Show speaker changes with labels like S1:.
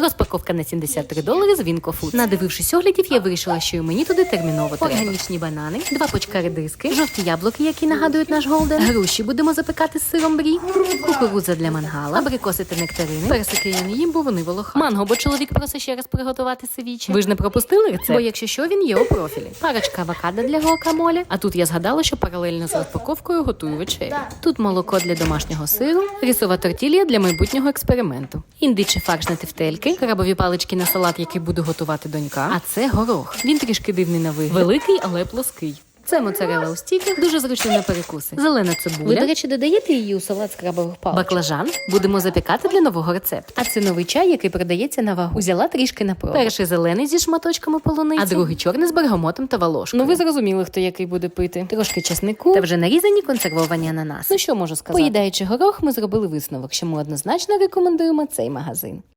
S1: Розпаковка на 73 долари з Вінко Фуд. Надивившись оглядів, я вирішила, що і мені туди терміново треба. Органічні банани, два почка редиски, жовті яблуки, які нагадують наш голден. Груші будемо запекати з сиром брі, кукурудза для мангала, абрикоси та нектарини. Персики я не їм, бо вони волоха. Манго, бо чоловік просить ще раз приготувати севіче. Ви ж не пропустили рецепт? Бо якщо що, він є у профілі. Парочка авокадо для гуакамолі. А тут я згадала, що паралельно з розпаковкою готую вечерю. Тут молоко для домашнього сиру, рисова тортілія для майбутнього експерименту, індичий фарш на тефтельки, крабові палички на салат, який буду готувати донька. А це горох. Він трішки дивний на вигляд. Великий, але плоский. Це моцарела у стіках, дуже зручно на перекуси. Зелена цибуля. Ви, до речі, додаєте її у салат з крабових паличок? Баклажан будемо запікати для нового рецепту. А це новий чай, який продається на вагу. Узяла трішки на пробу. Перший зелений зі шматочками полуниці, а другий чорний з бергамотом та волошкою. Ну ви зрозуміли, хто який буде пити. Трошки чеснику та вже нарізані консервовані ананаси. Ну що можу сказати? Поїдаючи горох, ми зробили висновок, що ми однозначно рекомендуємо цей магазин.